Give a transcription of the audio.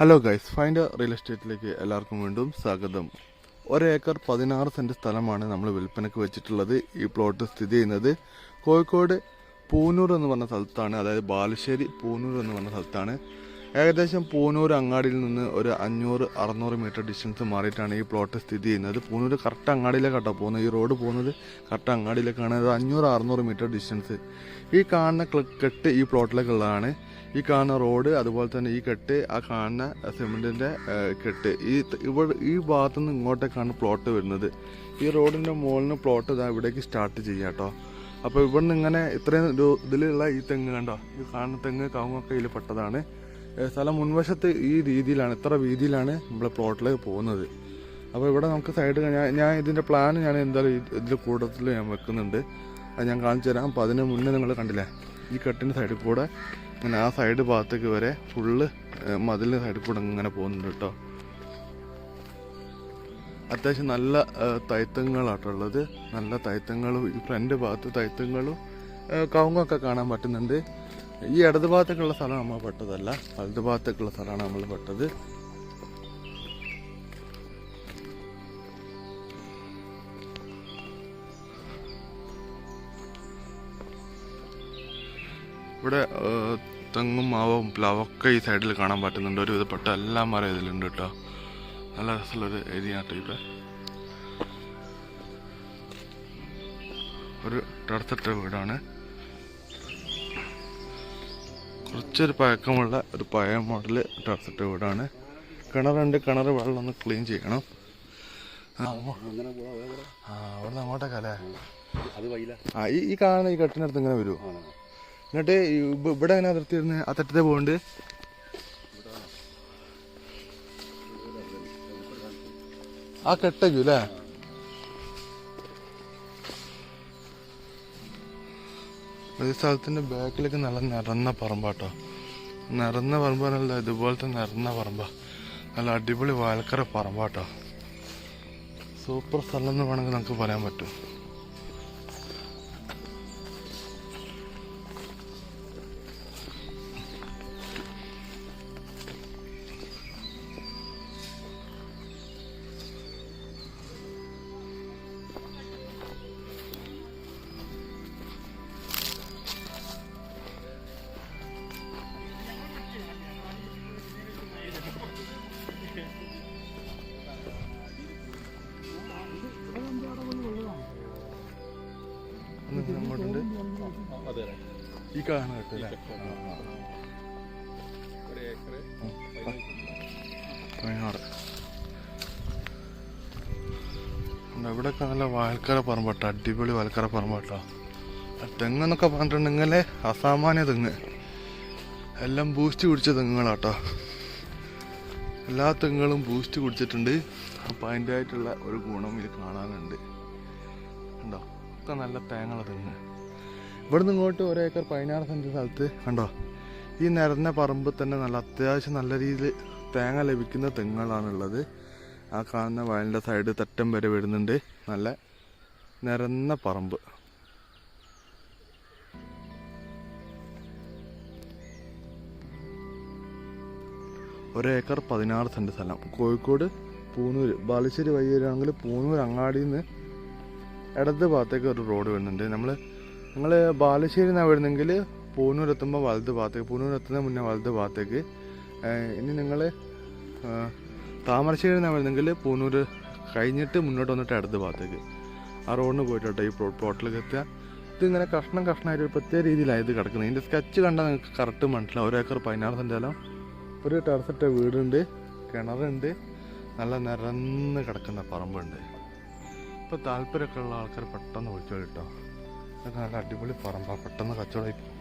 Hello guys find real എസ്റ്റേറ്റിലേക്ക് എല്ലാവർക്കും വീണ്ടും സ്വാഗതം. ഒരേക്കർ പതിനാറ് സെന്റ് സ്ഥലമാണ് നമ്മൾ വിൽപ്പനയ്ക്ക് വെച്ചിട്ടുള്ളത്. ഈ പ്ലോട്ട് സ്ഥിതി ചെയ്യുന്നത് കോഴിക്കോട് പൂനൂർ എന്ന് പറഞ്ഞ സ്ഥലത്താണ്. അതായത് ബാലുശ്ശേരി പൂനൂർ എന്ന് പറഞ്ഞ സ്ഥലത്താണ്. ഏകദേശം പൂനൂർ അങ്ങാടിയിൽ നിന്ന് ഒരു അഞ്ഞൂറ് അറുന്നൂറ് മീറ്റർ ഡിസ്റ്റൻസ് മാറിയിട്ടാണ് ഈ പ്ലോട്ട് സ്ഥിതി ചെയ്യുന്നത്. പൂനൂർ കറക്റ്റ് അങ്ങാടിയിലേക്കാട്ടോ പോകുന്നത്. ഈ റോഡ് പോകുന്നത് കറക്റ്റ് അങ്ങാടിയിലേക്കാണ്. ഒരു അഞ്ഞൂറ് അറുന്നൂറ് മീറ്റർ ഡിസ്റ്റൻസ് ഈ കാണുന്ന കെട്ട് ഈ പ്ലോട്ടിലേക്കുള്ളതാണ് ഈ കാണുന്ന റോഡ് അതുപോലെ തന്നെ ഈ കെട്ട് ആ കാണുന്ന സിമെന്റിന്റെ കെട്ട്. ഈ ഇവിടെ ഈ ഭാഗത്തു നിന്ന് ഇങ്ങോട്ടേക്കാണ് പ്ലോട്ട് വരുന്നത്. ഈ റോഡിന്റെ മുകളിൽ പ്ലോട്ട് ഇതാ ഇവിടേക്ക് സ്റ്റാർട്ട് ചെയ്യാം കേട്ടോ. അപ്പോൾ ഇവിടുന്ന് ഇങ്ങനെ ഇത്രയും ഇതിലുള്ള ഈ തെങ്ങ് കണ്ടോ? ഈ കാണുന്ന തെങ്ങ് കവുങ്ങൊക്കെ ഇതിൽ പെട്ടതാണ്. സ്ഥലം മുൻവശത്ത് ഈ രീതിയിലാണ് ഇത്ര വീതിയിലാണ് നമ്മളെ പ്ലോട്ടിലേക്ക് പോകുന്നത്. അപ്പോൾ ഇവിടെ നമുക്ക് സൈഡ് ഞാൻ ഞാൻ ഇതിന്റെ പ്ലാൻ ഞാൻ എന്തായാലും ഇതിൽ കൂട്ടത്തിൽ ഞാൻ വെക്കുന്നുണ്ട്. അത് ഞാൻ കാണിച്ചു തരാം. അപ്പോൾ അതിന് മുന്നേ നിങ്ങൾ കണ്ടില്ലേ ഈ കെട്ടിന്റെ സൈഡിൽ കൂടെ ഇങ്ങനെ ആ സൈഡ് ഭാഗത്തേക്ക് വരെ ഫുള്ള് മതിലിന്റെ സൈഡിൽ കൂടെ ഇങ്ങനെ പോകുന്നുണ്ട് കേട്ടോ അത്യാവശ്യം നല്ല തൈത്തങ്ങളാട്ടുള്ളത് തൈത്തങ്ങളാട്ടോ നല്ല തൈത്തങ്ങളും ഈ ഫ്രണ്ട് ഭാഗത്ത് തൈത്തങ്ങളും കവുങ്ങൊക്കെ കാണാൻ പറ്റുന്നുണ്ട്. ഈ ഇടത് ഭാഗത്തേക്കുള്ള സ്ഥലമാണ് നമ്മൾ പെട്ടതല്ല. വലത് ഭാഗത്തേക്കുള്ള സ്ഥലമാണ് നമ്മൾ പെട്ടത്. ഇവിടെ തെങ്ങും മാവും പ്ലാവൊക്കെ ഈ സൈഡിൽ കാണാൻ പറ്റുന്നുണ്ട്. ഒരു വിധപ്പെട്ട എല്ലാ മരം ഇതിലുണ്ട് കേട്ടോ. നല്ല രസമുള്ളൊരു ഏരിയ കേട്ടോ ഇവിടെ ഒരു ടർത്തിട്ട വീടാണ്. കുറച്ചൊരു പഴക്കമുള്ള ഒരു പഴയ മോഡൽ ടെറസിട്ട് വീടാണ്. കിണറുണ്ട് കിണർ വെള്ളം ഒന്ന് ക്ലീൻ ചെയ്യണം. അവിടെ നിന്ന് ആ ഈ കാണുന്ന ഈ കെട്ടിനടുത്ത് ഇങ്ങനെ വരുമോ എന്നിട്ട് ഇവിടെ എങ്ങനെ അതിർത്തി വരുന്നത് ആ തട്ടത്തെ പോകുന്നുണ്ട് ആ കെട്ടേക്കു അല്ലേ? ഈ സ്ഥലത്തിന്റെ ബാക്കിലേക്ക് നല്ല നിറന്ന പറമ്പാട്ടോ. നിറന്ന പറമ്പാണല്ല ഇതുപോലത്തെ നിറന്ന പറമ്പ. നല്ല അടിപൊളി വാൽക്കര പറമ്പാട്ടോ. സൂപ്പർ സ്ഥലം എന്ന് വേണമെങ്കിൽ നമുക്ക് പറയാൻ പറ്റും. ഈ കാണുന്ന കേട്ടല്ലേ പതിനാറ് ഇവിടെ നല്ല വാൽക്കര പറമ്പാട്ടോ. അടിപൊളി വാൽക്കര പറമ്പാട്ടോ. ആ തെങ്ങെന്നൊക്കെ പറഞ്ഞിട്ടുണ്ടെങ്കിൽ അസാമാന്യ തെങ്ങ്. എല്ലാം ബൂസ്റ്റ് കുടിച്ച തെങ്ങുകളാട്ടോ. എല്ലാ തെങ്ങുകളും ബൂസ്റ്റ് കുടിച്ചിട്ടുണ്ട് അപ്പം അതിന്റെ ആയിട്ടുള്ള ഒരു ഗുണം ഇത് കാണാനുണ്ട്. ഉണ്ടോ ഒക്കെ നല്ല തേങ്ങയുള്ള തെങ്ങ്. ഇവിടുന്ന് ഇങ്ങോട്ട് ഒരേക്കർ പതിനാറ് സെന്റ് സ്ഥലത്ത് കണ്ടോ? ഈ നിരന്ന പറമ്പ് തന്നെ നല്ല അത്യാവശ്യം നല്ല രീതിയിൽ തേങ്ങ ലഭിക്കുന്ന തെങ്ങുകളാണുള്ളത്. ആ കാണുന്ന വയലിന്റെ സൈഡ് തട്ടം വരെ വരുന്നുണ്ട്. നല്ല നിരന്ന പറമ്പ്. ഒരേക്കർ പതിനാറ് സെന്റ് സ്ഥലം. കോഴിക്കോട് പൂനൂർ ബാലുശ്ശേരി വഴി വരികയാണെങ്കിൽ പൂനൂർ അങ്ങാടിയിൽ നിന്ന് ഇടത് ഭാഗത്തേക്ക് ഒരു റോഡ് വരുന്നുണ്ട്. നമ്മൾ നിങ്ങൾ ബാലുശ്ശേരി നിന്നാണ് വരുന്നെങ്കിൽ പൂനൂർ എത്തുമ്പോൾ വലത് ഭാഗത്തേക്ക് പൂനൂർ എത്തുന്ന മുന്നേ വലത് ഭാഗത്തേക്ക്. ഇനി നിങ്ങൾ താമരശ്ശേരി നിന്നാണ് വരുന്നെങ്കിൽ പൂനൂർ കഴിഞ്ഞിട്ട് മുന്നോട്ട് വന്നിട്ട് ഇടത് ഭാഗത്തേക്ക്. ആ റോഡിന് പോയിട്ടോ ഈ പ്ലോ- പ്ലോട്ടിലേക്ക് എത്തുക. ഇതിങ്ങനെ കഷ്ണം കഷ്ണമായിട്ട് ഒരു പ്രത്യേക രീതിയിലാണ് ഇത് കിടക്കുന്നത്. ഇതിന്റെ സ്കെച്ച് കണ്ടാൽ നിങ്ങൾക്ക് കറക്റ്റ് മനസ്സിലാവും. ഒരു ഏക്കർ പതിനാറ് സെന്റ് സ്ഥലം ഒരു ടെറസിട്ട വീടുണ്ട് കിണറുണ്ട് നല്ല നിരന്ന് കിടക്കുന്ന പറമ്പുണ്ട്. ഇപ്പോൾ താല്പര്യമൊക്കെ ഉള്ള ആൾക്കാർ പെട്ടെന്ന് വിളിച്ചോ കേട്ടോ ഇതൊക്കെ നല്ല അടിപൊളി പറമ്പാ. പെട്ടെന്ന് കച്ചവടം